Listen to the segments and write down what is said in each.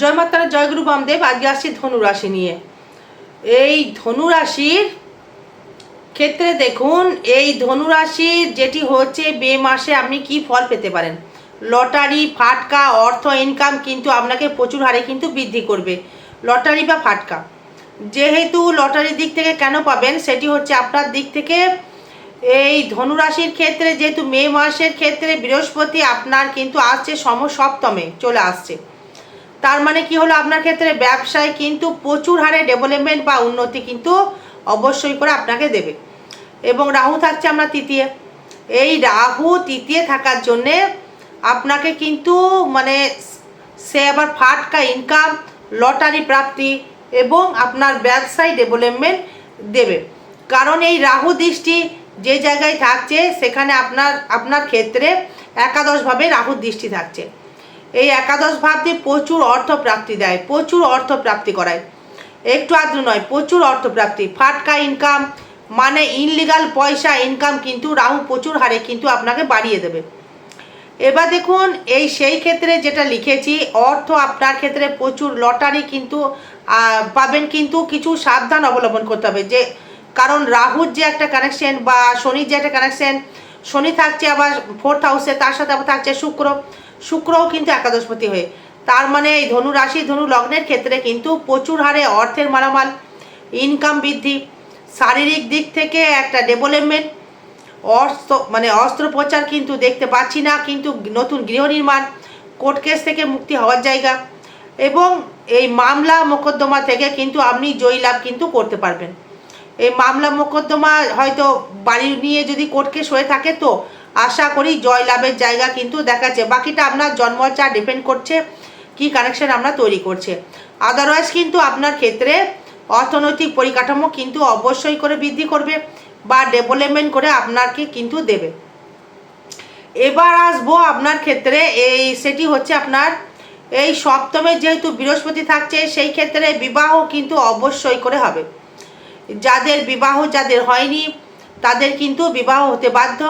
জয় মাতারা জয়গুরু বামদেব আজকে আসছি ধনুরাশি নিয়ে। এই ধনুরাশির ক্ষেত্রে দেখুন, এই ধনুরাশির যেটি হচ্ছে মে মাসে আপনি কি ফল পেতে পারেন? লটারি, ফাটকা, অর্থ ইনকাম কিন্তু আপনাকে প্রচুর হারে কিন্তু বৃদ্ধি করবে। লটারি বা ফাটকা। যেহেতু লটারির দিক থেকে কেন পাবেন? সেটি হচ্ছে আপনার দিক থেকে এই ধনুরাশির ক্ষেত্রে, যেহেতু মে মাসের ক্ষেত্রে বৃহস্পতি আপনার কিন্তু আসছে সম সপ্তমে চলে আসছে। তার মানে কি হলো? আপনার ক্ষেত্রে ব্যবসায় কিন্তু প্রচুর হারে ডেভেলপমেন্ট বা উন্নতি কিন্তু অবশ্যই করে আপনাকে দেবে। এবং রাহু থাকছে আপনার তৃতীয়। এই রাহু তৃতীয় থাকার জন্যে আপনাকে কিন্তু মানে সে আবার ফাটকা ইনকাম লটারি প্রাপ্তি এবং আপনার ব্যবসায় ডেভেলপমেন্ট দেবে। কারণ এই রাহু দৃষ্টি যে জায়গায় থাকছে, সেখানে আপনার আপনার ক্ষেত্রে একাদশভাবে রাহুর দৃষ্টি থাকছে। এই একাদশ ভাব দিয়ে প্রচুর অর্থ প্রাপ্তি দেয়, প্রচুর অর্থ প্রাপ্তি করায়। একটু আদ্র নয়, প্রচুর অর্থ প্রাপ্তি ফাটকা ইনকাম মানে ইনলিগাল পয়সা ইনকাম কিন্তু রাহু প্রচুর হারে কিন্তু আপনাকে বাড়িয়ে দেবে। এবার দেখুন, এই সেই ক্ষেত্রে যেটা লিখেছি, অর্থ আপনার ক্ষেত্রে প্রচুর লটারি কিন্তু পাবেন কিন্তু কিছু সাবধান অবলম্বন করতে হবে। যে কারণ রাহুর যে একটা কানেকশন বা শনির যে একটা কানেকশন শনি থাকছে আবার ফোর্থ হাউসে তার সাথে আবার থাকছে শুক্র। শুক্রও কিন্তু একাদশপতি হয়ে। তার মানে এই ধনু রাশি, ধনু লগ্নের ক্ষেত্রে কিন্তু প্রচুর হারে অর্থের মালামাল ইনকাম বৃদ্ধি, শারীরিক দিক থেকে একটা ডেভেলপমেন্ট অস্ত্র মানে অস্ত্রোপচার কিন্তু দেখতে পাচ্ছি না, কিন্তু নতুন গৃহ নির্মাণ কোর্ট কেস থেকে মুক্তি হওয়ার জায়গা এবং এই মামলা মোকদ্দমা থেকে কিন্তু আপনি জয়ী লাভ কিন্তু করতে পারবেন। এই মামলা মোকদ্দমা হয়তো বাড়ি নিয়ে যদি কোর্ট কেস হয়ে থাকে তো আশা করি জয় লাভের জায়গা কিন্তু দেখাচ্ছে। বাকিটা আপনার জন্মচা ডিপেন্ড করছে কি কানেকশন আমরা তৈরি করছে। আদারওয়াইজ কিন্তু আপনার ক্ষেত্রে অর্থনৈতিক পরিকাঠামো কিন্তু অবশ্যই করে বৃদ্ধি করবে বা ডেভেলপমেন্ট করে আপনাকে কিন্তু দেবে। এবার আসব আপনার ক্ষেত্রে এই সেটি হচ্ছে আপনার এই সপ্তমে যেহেতু বৃহস্পতি থাকছে সেই ক্ষেত্রে বিবাহ কিন্তু অবশ্যই করে হবে। যাদের বিবাহ যাদের হয়নি তাদের কিন্তু বিবাহ হতে বাধ্য।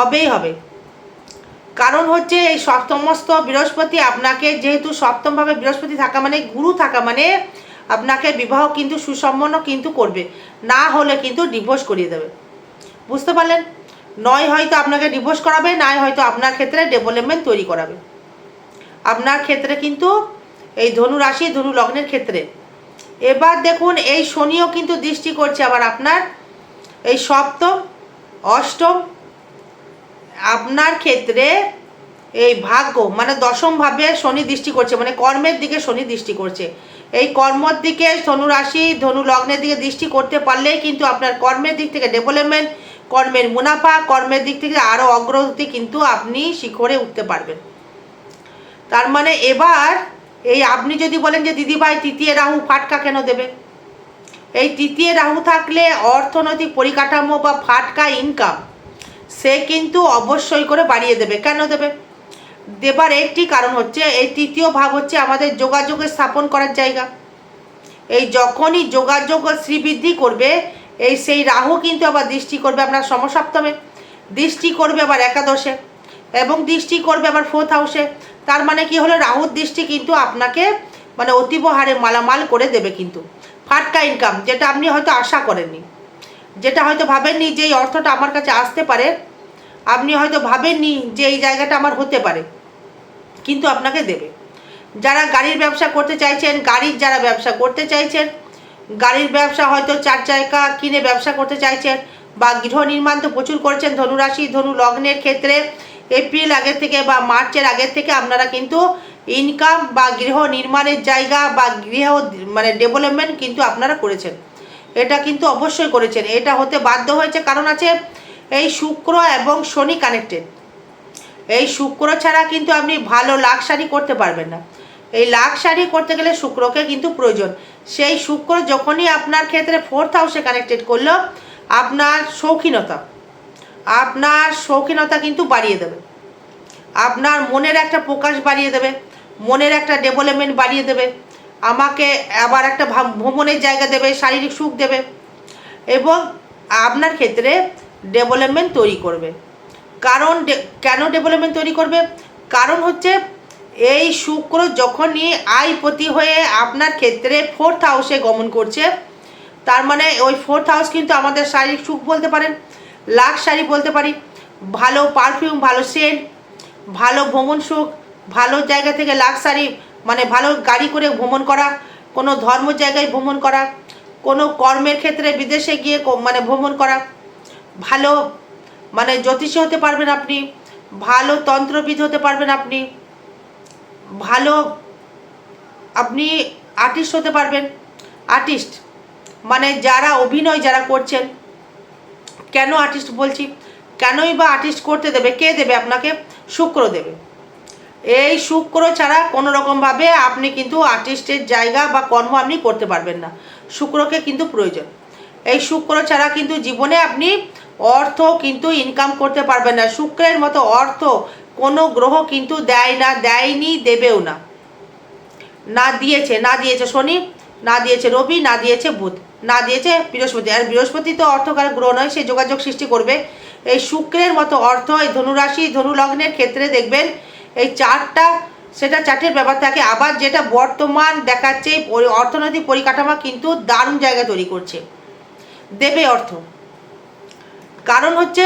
হবেই হবে। কারণ হচ্ছে এই সপ্তমস্ত বৃহস্পতি আপনাকে যেহেতু সপ্তমভাবে বৃহস্পতি থাকা মানে গুরু থাকা মানে আপনাকে বিবাহ কিন্তু সুসম্পন্ন কিন্তু করবে, না হলে কিন্তু ডিভোর্স করিয়ে দেবে। বুঝতে পারলেন? নয় হয়তো আপনাকে ডিভোর্স করাবে, নয় হয়তো আপনার ক্ষেত্রে ডেভেলপমেন্ট তৈরি করাবে। আপনার ক্ষেত্রে কিন্তু এই ধনু রাশি, ধনু লগ্নের ক্ষেত্রে। এবার দেখুন, এই শনিও কিন্তু দৃষ্টি করছে আবার আপনার এই সপ্তম, অষ্টম আপনার ক্ষেত্রে এই ভাগ্য মানে দশমভাবে শনি দৃষ্টি করছে মানে কর্মের দিকে শনি দৃষ্টি করছে। এই কর্মর দিকে ধনু রাশি, ধনু লগ্নের দিকে দৃষ্টি করতে পারলেই কিন্তু আপনার কর্মের দিক থেকে ডেভেলপমেন্ট কর্মের মুনাফা, কর্মের দিক থেকে আরও অগ্রগতি কিন্তু আপনি শিখরে উঠতে পারবেন। তার মানে এবার এই আপনি যদি বলেন যে দিদিভাই তৃতীয় রাহু ফাটকা কেন দেবে? এই তৃতীয় রাহু থাকলে অর্থনৈতিক পরিকাঠামো বা ফাটকা ইনকাম সে কিন্তু অবশ্যই করে বাড়িয়ে দেবে। কেন দেবে? দেবার একটি কারণ হচ্ছে, এই তৃতীয় ভাব হচ্ছে আমাদের যোগাযোগের স্থাপন করার জায়গা। এই যখনই যোগাযোগ শ্রীবৃদ্ধি করবে, এই সেই রাহু কিন্তু আবার দৃষ্টি করবে আপনার সমসপ্তমে। দৃষ্টি করবে আবার একাদশে এবং দৃষ্টি করবে আবার ফোর্থ হাউসে তার মানে কি হলো? রাহুর দৃষ্টি কিন্তু আপনাকে মানে অতীব হারে মালামাল করে দেবে কিন্তু। ফাটকা ইনকাম যেটা আপনি হয়তো আশা করেননি। যেটা হয়তো ভাবেননি যে এই অর্থটা আমার কাছে আসতে পারে, আপনি হয়তো ভাবেননি যে এই জায়গাটা আমার হতে পারে, কিন্তু আপনাকে দেবে। যারা গাড়ির ব্যবসা করতে চাইছেন, গাড়ির যারা ব্যবসা করতে চাইছেন, গাড়ির ব্যবসা হয়তো চার চাকা কিনে ব্যবসা করতে চাইছেন বা গৃহ নির্মাণ তো প্রচুর করছেন, ধনুরাশি, ধনু লগ্নের ক্ষেত্রে এপ্রিল আগের থেকে বা মার্চের আগের থেকে আপনারা কিন্তু ইনকাম বা গৃহ নির্মাণের জায়গা বা গৃহ মানে ডেভেলপমেন্ট কিন্তু আপনারা করেছেন। এটা কিন্তু অবশ্যই করেছেন। এটা হতে বাধ্য হয়েছে কারণ আছে এই শুক্র এবং শনি কানেক্টেড এই শুক্র ছাড়া কিন্তু আপনি ভালো লাক্সারি করতে পারবেন না। এই লাক্সারি করতে গেলে শুক্রকে কিন্তু প্রয়োজন। সেই শুক্র যখনই আপনার ক্ষেত্রে ফোর্থ হাউসে কানেক্টেড করল, আপনার শৌখিনতা। আপনার শৌখিনতা কিন্তু বাড়িয়ে দেবে। আপনার মনের একটা প্রকাশ বাড়িয়ে দেবে। মনের একটা ডেভেলপমেন্ট বাড়িয়ে দেবে। আমাকে আবার একটা ভ্রমণের জায়গা দেবে, শারীরিক সুখ দেবে এবং আপনার ক্ষেত্রে ডেভেলপমেন্ট তৈরি করবে। কারণ কেন ডেভেলপমেন্ট তৈরি করবে? কারণ হচ্ছে এই শুক্র যখনই আয়পতি হয়ে আপনার ক্ষেত্রে ফোর্থ হাউসে গমন করছে, তার মানে ওই ফোর্থ হাউস কিন্তু আমাদের শারীরিক সুখ বলতে পারেন লাক্সারি বলতে পারি, ভালো পারফিউম ভালো সেন্ট ভালো ভ্রমণ সুখ, ভালো জায়গা থেকে লাক্সারি মানে ভালো গাড়ি করে ভ্রমণ করা, কোনো ধর্ম জায়গায় ভ্রমণ করা, কোনো কর্মের ক্ষেত্রে বিদেশে গিয়ে মানে ভ্রমণ করা, ভালো মানে জ্যোতিষী হতে পারবেন আপনি, ভালো তন্ত্রবিদ হতে পারবেন আপনি, ভালো আপনি আর্টিস্ট হতে পারবেন। আর্টিস্ট মানে যারা অভিনয় যারা করছেন, কেন আর্টিস্ট বলছি? কেনই বা আর্টিস্ট করতে দেবে, কে দেবে আপনাকে? শুক্র দেবে। এই শুক্র ছাড়া কোনো রকমভাবে আপনি কিন্তু আর্টিস্টের জায়গা বা কর্ম আপনি করতে পারবেন না। শুক্রকে কিন্তু প্রয়োজন। এই শুক্র ছাড়া কিন্তু জীবনে আপনি অর্থ কিন্তু ইনকাম করতে পারবেন না। শুক্রের মতো অর্থ কোনো গ্রহ কিন্তু দেয় না, দেয়নি, দেবেও না। না দিয়েছে না দিয়েছে শনি, না দিয়েছে রবি, না দিয়েছে বুধ, না দিয়েছে বৃহস্পতি। আর বৃহস্পতি তো অর্থকার গ্রহ নয়, সে যোগাযোগ সৃষ্টি করবে। এই শুক্রের মতো অর্থ এই ধনুরাশি ধনু লগ্নের ক্ষেত্রে দেখবেন এই চারটা, সেটা চারটের ব্যাপার থাকে। আবার যেটা বর্তমান দেখাচ্ছে অর্থনৈতিক পরিকাঠামো কিন্তু দারুণ জায়গা তৈরি করছে। দেবে অর্থ। কারণ হচ্ছে,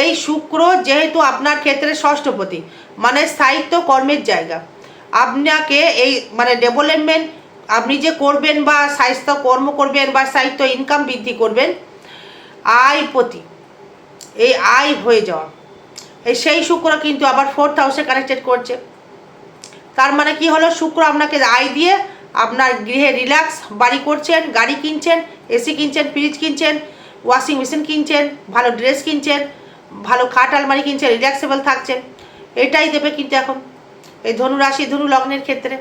এই শুক্র যেহেতু আপনার ক্ষেত্রে ষষ্ঠপতি মানে স্থায়িত্ব কর্মের জায়গা। আপনাকে এই মানে ডেভেলপমেন্ট আপনি যে করবেন বা স্বাস্থ্য কর্ম করবেন বা সাহিত্য ইনকাম বৃদ্ধি করবেন, আয় প্রতি, এই আয় হয়ে যাওয়া। এই সেই শুক্র কিন্তু আবার ফোর্থ হাউসে কানেক্টেড করছে। তার মানে কি হলো? শুক্র আপনাকে আয় দিয়ে আপনার গৃহে রিল্যাক্স বাড়ি করছেন, গাড়ি কিনছেন, এসি কিনছেন ফ্রিজ কিনছেন ওয়াশিং মেশিন কিনছেন, ভালো ড্রেস কিনছেন, ভালো খাট আলমারি কিনছেন রিল্যাক্সেবল থাকছেন। এটাই দেবে কিন্তু এখন এই ধনু রাশি, ধনু লগ্নের ক্ষেত্রে।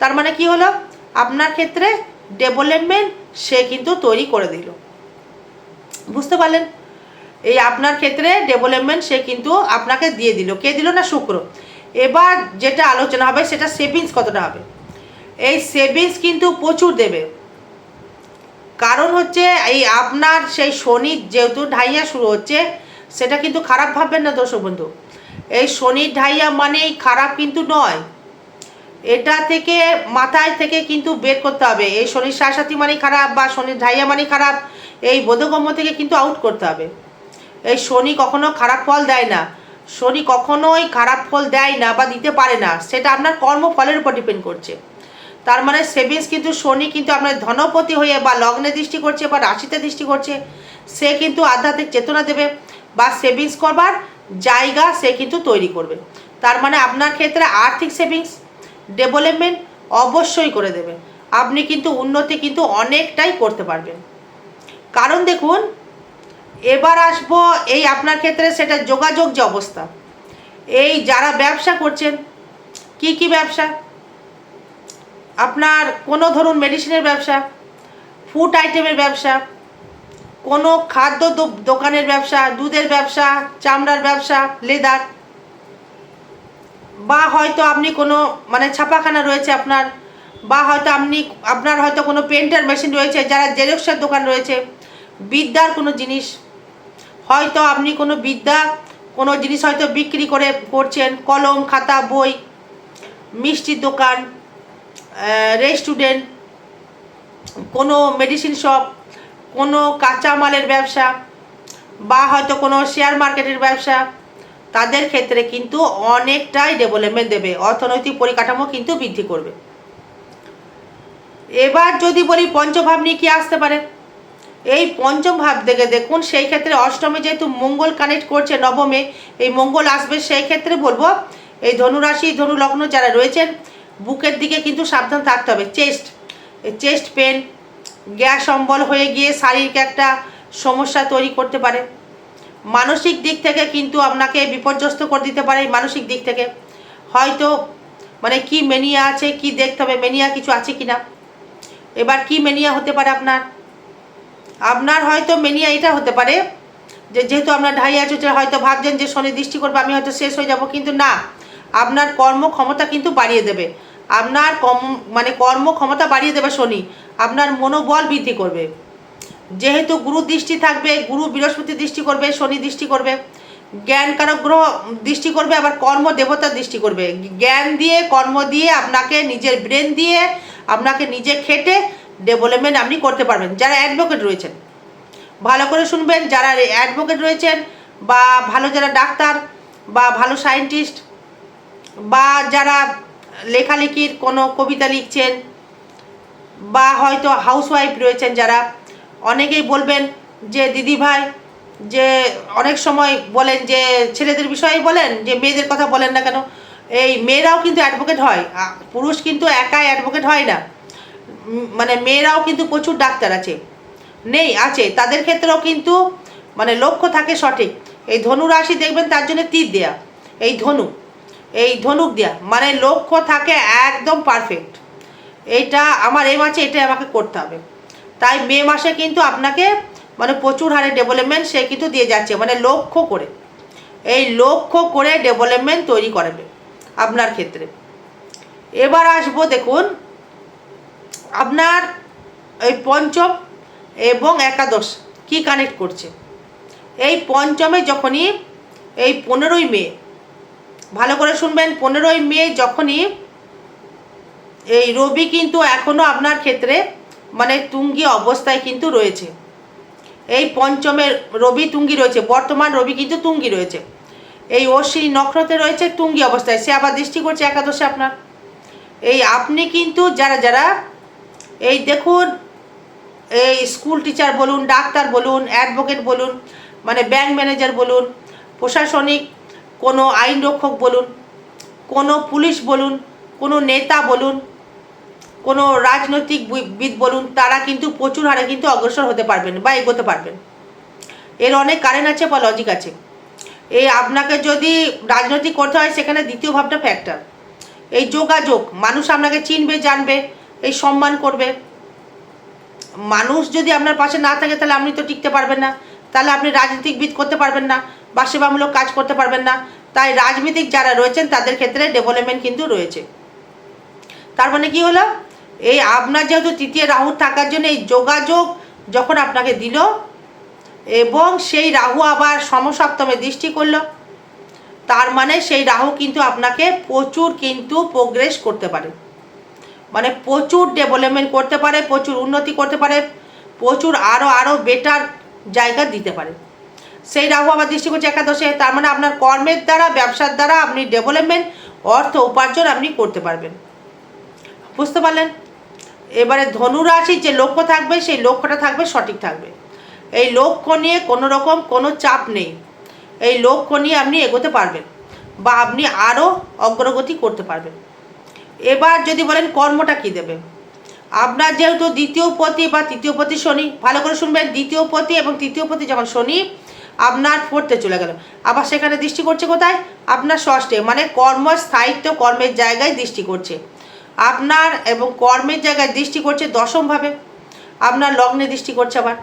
তার মানে কি হলো? আপনার ক্ষেত্রে ডেভেলপমেন্ট সে কিন্তু তৈরি করে দিল। বুঝতে পারলেন? এই আপনার ক্ষেত্রে ডেভেলপমেন্ট সে কিন্তু আপনাকে দিয়ে দিল। কে দিল না? শুক্র। এবার যেটা আলোচনা হবে, সেটা সেভিংস কতটা হবে? এই সেভিংস কিন্তু প্রচুর দেবে। কারণ হচ্ছে এই আপনার সেই শনির যেহেতু ঢাইয়া শুরু হচ্ছে, সেটা কিন্তু খারাপ ভাববেন না দর্শক বন্ধু। এই শনির ঢাইয়া মানেই খারাপ কিন্তু নয়। এটা থেকে মাথায় থেকে কিন্তু বের করতে হবে। এই শনির সাথী মানেই খারাপ বা শনির ঢাইয়া মানেই খারাপ, এই বোধগম্য থেকে কিন্তু আউট করতে হবে। এই শনি কখনো খারাপ ফল দেয় না। শনি কখনোই খারাপ ফল দেয় না বা দিতে পারে না, সেটা আপনার কর্মফলের উপর ডিপেন্ড করছে। তার মানে সেভিংস কিন্তু শনি কিন্তু আপনার ধনপতি হয়ে বা লগ্নে দৃষ্টি করছে বা রাশিতে দৃষ্টি করছে, সে কিন্তু আধ্যাত্মিক চেতনা দেবে বা সেভিংস করবার জায়গা সে কিন্তু তৈরি করবে। তার মানে আপনার ক্ষেত্রে আর্থিক সেভিংস, ডেভেলপমেন্ট অবশ্যই করে দেবে। আপনি কিন্তু উন্নতি কিন্তু অনেকটাই করতে পারবেন। কারণ দেখুন এবার আসব এই আপনার ক্ষেত্রে সেটা যোগাযোগ যে অবস্থা। এই যারা ব্যবসা করছেন, কি কি ব্যবসা? আপনার কোনো ধরুন মেডিসিনের ব্যবসা ফুড আইটেমের ব্যবসা, কোনো খাদ্য দোকানের ব্যবসা, দুধের ব্যবসা, চামড়ার ব্যবসা লেদার বা হয়তো আপনি কোনো মানে ছাপাখানা রয়েছে আপনার, বা হয়তো আপনি, আপনার হয়তো কোনো পেন্টার মেশিন রয়েছে, যারা জেরক্সের দোকান রয়েছে, বিদ্যার কোনো জিনিস হয়তো আপনি কোনো বিদ্যা, কোনো জিনিস হয়তো বিক্রি করে করছেন, কলম, খাতা, বই, মিষ্টির দোকান রেস্টুরেন্ট কোনো মেডিসিন শপ কোনো কাঁচামালের ব্যবসা, বা হয়তো কোনো শেয়ার মার্কেটের ব্যবসা, তাদের ক্ষেত্রে কিন্তু অনেকটাই ডেভেলপমেন্ট দেবে, অর্থনৈতিক পরিকাঠামো কিন্তু বৃদ্ধি করবে। এবার যদি বলি পঞ্চভাব নিয়ে কি আসতে পারে? এই পঞ্চম ভাব থেকে দেখুন, সেই ক্ষেত্রে অষ্টমে যেহেতু মঙ্গল কানেক্ট করছে নবমে, এই মঙ্গল আসবে, সেই ক্ষেত্রে বলব, এই ধনুরাশি ধনু লগ্ন যারা রয়েছেন, বুকের দিকে কিন্তু সাবধান থাকতে হবে। চেস্ট চেস্ট পেন গ্যাস অম্বল হয়ে গিয়ে শারীরিক একটা সমস্যা তৈরি করতে পারে। মানসিক দিক থেকে কিন্তু আপনাকে বিপর্যস্ত করে দিতে পারে মানসিক দিক থেকে। হয়তো মানে কি মেনিয়া আছে, কি দেখতে হবে মেনিয়া কিছু আছে কি না এবার কি মেনিয়া হতে পারে আপনার? আপনার হয়তো মেনিয়া এটা হতে পারে, যে যেহেতু আপনার ঢাইয়া চুচে হয়তো ভাবছেন যে শনি দৃষ্টি করবে, আমি হয়তো শেষ হয়ে যাব, কিন্তু না। আপনার কর্ম ক্ষমতা কিন্তু বাড়িয়ে দেবে। আপনার কম মানে কর্ম ক্ষমতা বাড়িয়ে দেবে শনি। আপনার মনোবল বৃদ্ধি করবে। যেহেতু গুরু দৃষ্টি থাকবে, গুরু বৃহস্পতি দৃষ্টি করবে, শনি দৃষ্টি করবে, জ্ঞান কারক গ্রহ দৃষ্টি করবে, আবার কর্ম দেবতার দৃষ্টি করবে। জ্ঞান দিয়ে, কর্ম দিয়ে আপনাকে নিজের ব্রেন দিয়ে, আপনাকে নিজে খেটে ডেভেলপমেন্ট আপনি করতে পারবেন, যারা অ্যাডভোকেট রয়েছেন। ভালো করে শুনবেন, যারা অ্যাডভোকেট রয়েছেন, বা ভালো যারা ডাক্তার, বা ভালো সায়েন্টিস্ট বা যারা লেখালেখির কোনো কবিতা লিখছেন, বা হয়তো হাউসওয়াইফ রয়েছেন যারা, অনেকেই বলবেন যে, দিদি ভাই, যে অনেক সময় বলেন যে, ছেলেদের বিষয়ে বলেন, যে মেয়েদের কথা বলেন না কেন? এই মেয়েরাও কিন্তু অ্যাডভোকেট হয় পুরুষ কিন্তু একাই অ্যাডভোকেট হয় না। মানে মেয়েরাও কিন্তু প্রচুর ডাক্তার আছে। নেই, আছে। তাদের ক্ষেত্রেও কিন্তু মানে লক্ষ্য থাকে সঠিক। এই ধনু রাশি দেখবেন তার জন্য তীর দেয়া। এই ধনু, এই ধনুক দেয়া। মানে লক্ষ্য থাকে একদম পারফেক্ট এইটা আমার এই মাসে এটা আমাকে করতে হবে। তাই মে মাসে কিন্তু আপনাকে মানে প্রচুর হারে ডেভেলপমেন্ট সে কিন্তু দিয়ে যাচ্ছে। মানে লক্ষ্য করে। এই লক্ষ্য করে ডেভেলপমেন্ট তৈরি করবে আপনার ক্ষেত্রে। এবার আসব দেখুন আপনার এই পঞ্চম এবং একাদশ কি কানেক্ট করছে? এই পঞ্চমে যখনই এই পনেরোই মে, ভালো করে শুনবেন, পনেরোই মে যখনই এই রবি কিন্তু এখনও আপনার ক্ষেত্রে মানে তুঙ্গি অবস্থায় কিন্তু রয়েছে। এই পঞ্চমের রবি তুঙ্গি রয়েছে, বর্তমান রবি কিন্তু তুঙ্গি রয়েছে। এই অশ্বিনী নক্ষত্রে রয়েছে তুঙ্গি অবস্থায়, সে আবার দৃষ্টি করছে একাদশে আপনার। এই আপনি কিন্তু যারা যারা এই দেখুন, এই স্কুল টিচার বলুন, ডাক্তার বলুন অ্যাডভোকেট বলুন মানে ব্যাংক ম্যানেজার বলুন, প্রশাসনিক কোনো আইন রক্ষক বলুন, কোনো পুলিশ বলুন, কোনো নেতা বলুন, কোনো রাজনৈতিক বিদ বলুন, তারা কিন্তু প্রচুর হারে কিন্তু অগ্রসর হতে পারবেন বা এগোতে পারবেন। এর অনেক কারেন্ট আছে বা লজিক আছে। এই আপনাকে যদি রাজনৈতিক করতে হয়, সেখানে দ্বিতীয় ভাবটা ফ্যাক্টর এই যোগাযোগ, মানুষ আপনাকে চিনবে, জানবে এই সম্মান করবে। মানুষ যদি আপনার পাশে না থাকে, তাহলে আপনি তো টিকতে পারবেন না। তাহলে আপনি রাজনীতিকবিদ করতে পারবেন না, বা সেবামূলক কাজ করতে পারবেন না। তাই রাজনীতিক যারা রয়েছেন, তাদের ক্ষেত্রে ডেভেলপমেন্ট কিন্তু রয়েছে। তার মানে কি হলো? এই আপনার যেহেতু তৃতীয় রাহু থাকার জন্য এই যোগাযোগ যখন আপনাকে দিল, এবং সেই রাহু আবার সমসপ্তমে দৃষ্টি করল, তার মানে সেই রাহু কিন্তু আপনাকে প্রচুর কিন্তু প্রোগ্রেস করতে পারে। মানে প্রচুর ডেভেলপমেন্ট করতে পারে, প্রচুর উন্নতি করতে পারে, প্রচুর আরও আরও বেটার জায়গা দিতে পারে। সেই রাহু আবার দৃষ্টি করছে একাদশে, তার মানে আপনার কর্মের দ্বারা, ব্যবসার দ্বারা আপনি ডেভেলপমেন্ট অর্থ উপার্জন আপনি করতে পারবেন। বুঝতে পারলেন? এবারে ধনু রাশির যে লক্ষ্য থাকবে, সেই লক্ষ্যটা থাকবে, সঠিক থাকবে। এই লক্ষ্য নিয়ে কোনো রকম কোনো চাপ নেই। এই লক্ষ্য নিয়ে আপনি এগোতে পারবেন বা আপনি আরও অগ্রগতি করতে পারবেন। এবার যদি বলেন কর্মটা কি দেবে? আপনার যেহেতু দ্বিতীয় পতি বা তৃতীয় পতি শনি, ভালো করে শুনবেন, দ্বিতীয় পতি এবং তৃতীয় পতি যখন শনি, আপনার ফোর্থে চলে গেল। আবার সেখানে দৃষ্টি করছে কোথায়? আপনার ষষ্ঠে মানে কর্ম স্থায়িত্ব কর্মের জায়গায় দৃষ্টি করছে। আপনার এবং কর্মের জায়গায় দৃষ্টি করছে দশমভাবে আপনার লগ্নে দৃষ্টি করছে আবার।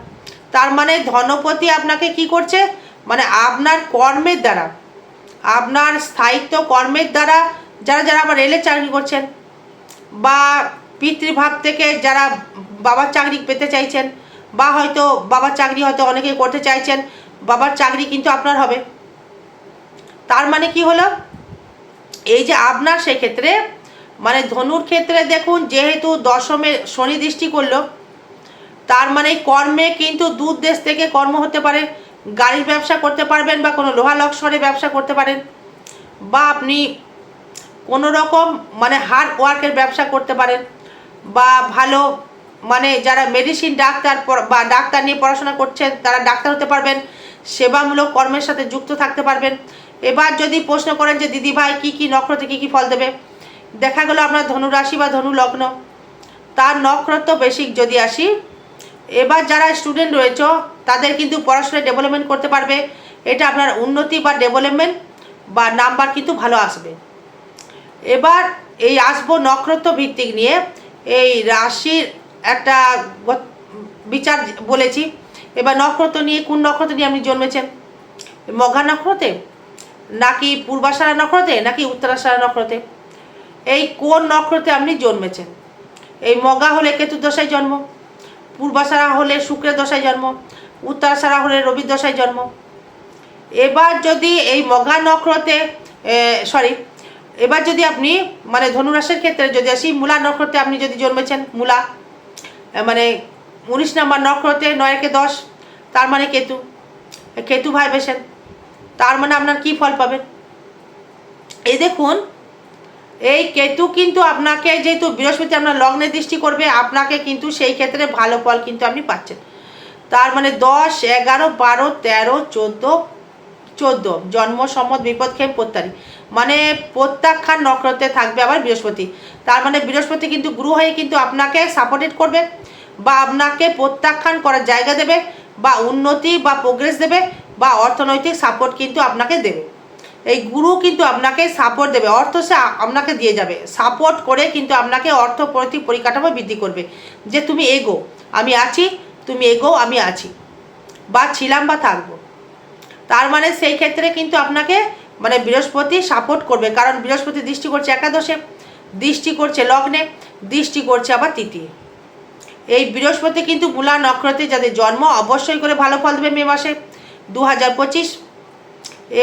তার মানে ধনপতি আপনাকে কি করছে? মানে আপনার কর্মের দ্বারা, আপনার স্থায়িত্ব কর্মের দ্বারা যারা যারা আবার রেলের চাকরি করছেন বা পিতৃভাব থেকে যারা বাবার চাকরি পেতে চাইছেন বা হয়তো বাবার চাকরি হয়তো অনেকেই করতে চাইছেন, বাবার চাকরি কিন্তু আপনার হবে। তার মানে কি হলো? এই যে আপনার সেক্ষেত্রে মানে ধনুর ক্ষেত্রে দেখুন, যেহেতু দশমে শনি দৃষ্টি করল, তার মানে কর্মে কিন্তু দূর দেশ থেকে কর্ম হতে পারে, গাড়ির ব্যবসা করতে পারবেন বা কোনো লোহা লক্সরে ব্যবসা করতে পারেন, বা আপনি কোনো রকম মানে হার্ড ওয়ার্কের ব্যবসা করতে পারেন বা ভালো মানে যারা মেডিসিন ডাক্তার বা ডাক্তার নিয়ে পড়াশোনা করছেন, তারা ডাক্তার হতে পারবেন, সেবামূলক কর্মের সাথে যুক্ত থাকতে পারবেন। এবার যদি প্রশ্ন করেন যে, দিদি ভাই, কী কী নক্ষত্রে কী কী ফল দেবে? দেখা গেল আপনার ধনুরাশি বা ধনু লগ্ন। তার নক্ষত্র বেসিক যদি আসি, এবার যারা স্টুডেন্ট রয়েছে, তাদের কিন্তু পড়াশোনায় ডেভেলপমেন্ট করতে পারবে। এটা আপনার উন্নতি বা ডেভেলপমেন্ট বা নাম্বার কিন্তু ভালো আসবে। এবার এই আসব নক্ষত্র ভিত্তিক নিয়ে। এই রাশির একটা বিচার বলেছি। এবার নক্ষত্র নিয়ে কোন নক্ষত্র নিয়ে আপনি জন্মেছেন? মঘা নক্ষত্রে? নাকি পূর্বাশারা নক্ষত্রে? নাকি উত্তরাশারা নক্ষত্রে? এই কোন নক্ষত্রে আপনি জন্মেছেন? এই মগা হলে কেতুর দশায় জন্ম, পূর্বাশারা হলে শুক্রের দশায় জন্ম, উত্তরাশারা হলে রবির দশায় জন্ম। এবার যদি এই মঘা নক্ষত্রে সরি এবার যদি আপনি মানে ধনুরাশের ক্ষেত্রে যদি আসি, মূলা নক্ষত্রে আপনি যদি জন্মেছেন, মূলা মানে উনিশ নাম্বার নক্ষত্রে নয়কে দশ, তার মানে কেতু কেতু ভাইবেশন তার মানে আপনার কি ফল পাবেন এই দেখুন, এই কেতু কিন্তু আপনাকে যেহেতু বৃহস্পতি আপনার লগ্নে দৃষ্টি করবে, আপনাকে কিন্তু সেই ক্ষেত্রে ভালো ফল কিন্তু আপনি পাচ্ছেন। তার মানে দশ, এগারো, বারো, তেরো, চোদ্দ চোদ্দ, জন্ম, সম্মত, বিপদ খেম প্রত্যারী মানে প্রত্যাখ্যান নক্ষত্রে থাকবে আবার বৃহস্পতি। তার মানে বৃহস্পতি কিন্তু গুরু হয়ে কিন্তু আপনাকে সাপোর্টেড করবে বা আপনাকে প্রত্যাখ্যান করার জায়গা দেবে বা উন্নতি বা প্রোগ্রেস দেবে বা অর্থনৈতিক সাপোর্ট কিন্তু আপনাকে দেবে। এই গুরু কিন্তু আপনাকে সাপোর্ট দেবে, অর্থ সে আপনাকে দিয়ে যাবে। সাপোর্ট করে কিন্তু আপনাকে অর্থনৈতিক পরিকাঠামো বৃদ্ধি করবে যে তুমি এগো, আমি আছি, তুমি এগো, আমি আছি বা ছিলাম বা থাকব। তার মানে সেই ক্ষেত্রে কিন্তু আপনাকে মানে বৃহস্পতি সাপোর্ট করবে, কারণ বৃহস্পতি দৃষ্টি করছে একাদশে, দৃষ্টি করছে লগ্নে, দৃষ্টি করছে আবার তৃতীয় এই বৃহস্পতি কিন্তু মূলা নক্ষত্রে যাদের জন্ম, অবশ্যই করে ভালো ফল দেবে মে মাসে দু হাজার পঁচিশ।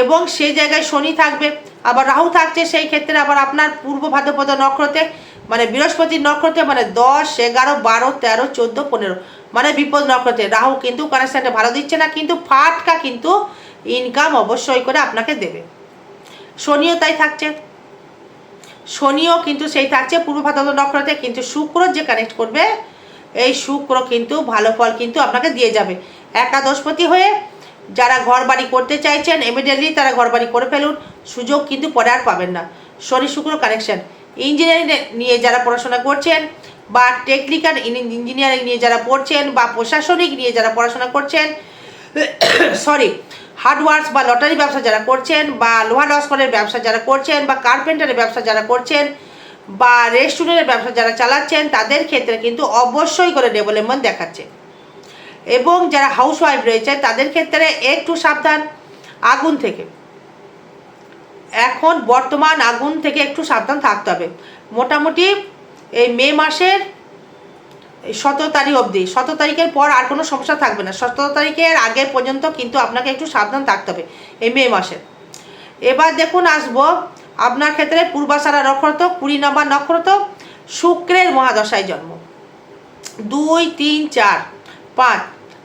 এবং সেই জায়গায় শনি থাকবে, আবার রাহু থাকছে, সেই ক্ষেত্রে আবার আপনার পূর্ব ভাদ্রপদ নক্ষত্রে মানে বৃহস্পতির নক্ষত্রে মানে দশ, এগারো, বারো, তেরো, চোদ্দ, পনেরো মানে বিপদ নক্ষত্রে। রাহু কিন্তু কানেকশানটা ভালো দিচ্ছে না, কিন্তু ফাটকা কিন্তু ইনকাম অবশ্যই করে আপনাকে দেবে। শনিও তাই থাকছে। শনিও কিন্তু সেই থাকছে, পূর্ব ভাদ্রপদ নক্ষত্রে কিন্তু শুক্র যে কানেক্ট করবে, এই শুক্র কিন্তু ভালো ফল কিন্তু আপনাকে দিয়ে যাবে। একাদশপতি হয়ে যারা ঘর বাড়ি করতে চাইছেন ইমিডিয়েটলি তারা ঘর বাড়ি করে ফেলুন, সুযোগ কিন্তু পরে আর পাবেন না। শনি শুক্র কানেকশন ইঞ্জিনিয়ারিং নিয়ে যারা পড়াশোনা করছেন বা টেকনিক্যাল ইঞ্জিনিয়ারিং নিয়ে যারা পড়ছেন বা প্রশাসনিক নিয়ে যারা পড়াশোনা করছেন সরি হার্ডওয়ার্কস বা লটারি ব্যবসা যারা করছেন বা লোহা লস্করের ব্যবসা যারা করছেন বা কার্পেন্টারের ব্যবসা যারা করছেন বা রেস্টুরেন্টের ব্যবসা যারা চালাচ্ছেন, তাদের ক্ষেত্রে কিন্তু অবশ্যই করে ডেভেলপমেন্ট দেখাচ্ছে। এবং যারা হাউস ওয়াইফ রয়েছে, তাদের ক্ষেত্রে একটু সাবধান, আগুন থেকে। এখন বর্তমান আগুন থেকে একটু সাবধান থাকতে হবে। মোটামুটি এই মে মাসের সতেরো তারিখ অবধি। সতেরো তারিখের পর আর কোনো সমস্যা থাকবে না। সতেরো তারিখের আগে পর্যন্ত কিন্তু আপনাকে একটু সাবধান থাকতে হবে এই মে মাসে। এবার দেখুন আসব আপনার ক্ষেত্রে পূর্বাশারা নক্ষত্র, কুড়ি নম্বর নক্ষত্র, শুক্রের মহাদশায় জন্ম। দুই, তিন, চার, পাঁচ।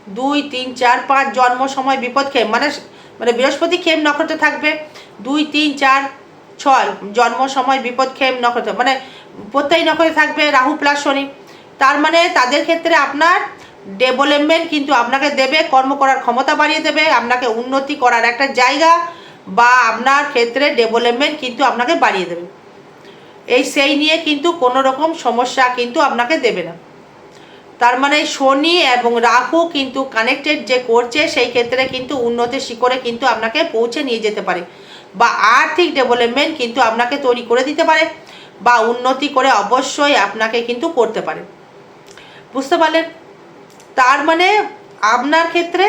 দুই, তিন, চার, পাঁচ জন্ম সময় বিপদ খেম মানে মানে বৃহস্পতি খেম নক্ষত্রে থাকবে। দুই, তিন, চার, ছয় জন্ম সময় বিপদ খেম নক্ষত্র মানে প্রত্যেক নক্ষত্রে থাকবে রাহু প্লাস শনি। তার মানে তাদের ক্ষেত্রে আপনার ডেভেলপমেন্ট কিন্তু আপনাকে দেবে, কর্ম করার ক্ষমতা বাড়িয়ে দেবে, আপনাকে উন্নতি করার একটা জায়গা বা আপনার ক্ষেত্রে ডেভেলপমেন্ট কিন্তু আপনাকে বাড়িয়ে দেবে। এই সেই নিয়ে কিন্তু কোনো রকম সমস্যা কিন্তু আপনাকে দেবে না। তার মানে শনি এবং রাহু কিন্তু কানেক্টেড যে করছে, সেই ক্ষেত্রে কিন্তু উন্নতির শিখরে কিন্তু আপনাকে পৌঁছে নিয়ে যেতে পারে বা আর্থিক ডেভেলপমেন্ট কিন্তু আপনাকে তৈরি করে দিতে পারে বা উন্নতি করে অবশ্যই আপনাকে কিন্তু করতে পারে। বুঝতে পারলেন? তার মানে আপনার ক্ষেত্রে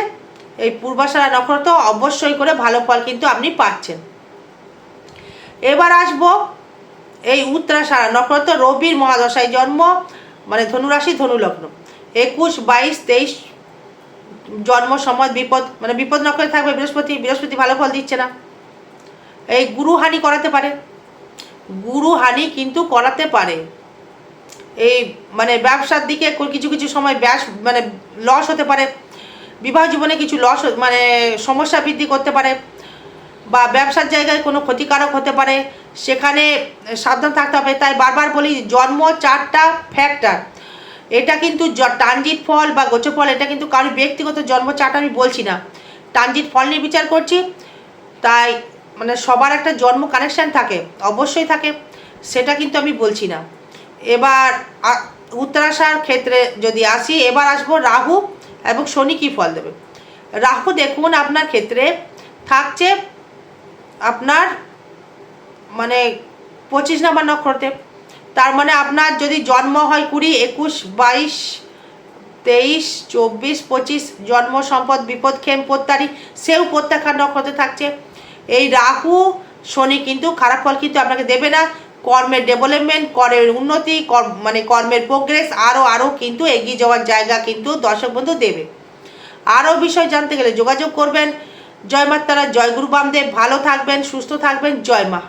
এই পূর্বাশারা নক্ষত্র অবশ্যই করে ভালো ফল কিন্তু আপনি পাচ্ছেন। এবার আসব এই উত্তরাশারা নক্ষত্র, রবির মহাদশায় জন্ম মানে ধনুরাশি, ধনুলগ্ন। একুশ, বাইশ, তেইশ, জন্ম, সময়, বিপদ মানে বিপদ নক্ষত্রে থাকবে, বৃহস্পতি বৃহস্পতি ভালো ফল দিচ্ছে না। এই গুরু হানি করাতে পারে। গুরু হানি কিন্তু করাতে পারে। এই মানে ব্যবসার দিকে কিছু কিছু সময় ব্যাস মানে লস হতে পারে। বিবাহ জীবনে কিছু লস মানে সমস্যা বৃদ্ধি করতে পারে বা ব্যবসার জায়গায় কোনো ক্ষতিকারক হতে পারে। সেখানে সাবধান থাকতে হবে। তাই বারবার বলি, জন্ম চারটা ফ্যাক্টর এটা কিন্তু ট্রানজিট ফল বা গোচ ফল, এটা কিন্তু কারোর ব্যক্তিগত জন্ম চার্ট আমি বলছি না। ট্রানজিট ফল নিয়ে বিচার করছি। তাই মানে সবার একটা জন্ম কানেকশান থাকে, অবশ্যই থাকে। সেটা কিন্তু আমি বলছি না। এবার উত্তরাশার ক্ষেত্রে যদি আসি, এবার আসব রাহু এবং শনি কী ফল দেবে? রাহু দেখুন আপনার ক্ষেত্রে থাকছে আপনার মানে পঁচিশ নম্বর নক্ষত্রে। তার মানে আপনার যদি জন্ম হয় কুড়ি, একুশ, বাইশ, তেইশ, চব্বিশ, পঁচিশ, জন্ম সম্পদ, বিপদ খেম প্রত্যারি সেও প্রত্যাখ্যান নক্ষত্রে থাকছে। এই রাহু, শনি কিন্তু খারাপ ফল কিন্তু আপনাকে দেবে না। কর্মের ডেভেলপমেন্ট কর্মের উন্নতি মানে কর্মের প্রোগ্রেস আরও আরও কিন্তু এগিয়ে যাওয়ার জায়গা কিন্তু দর্শক বন্ধু দেবে। আরও বিষয় জানতে গেলে যোগাযোগ করবেন। জয় মা তারা জয় গুরু বামদেব। ভালো থাকবেন, সুস্থ থাকবেন। জয় মা।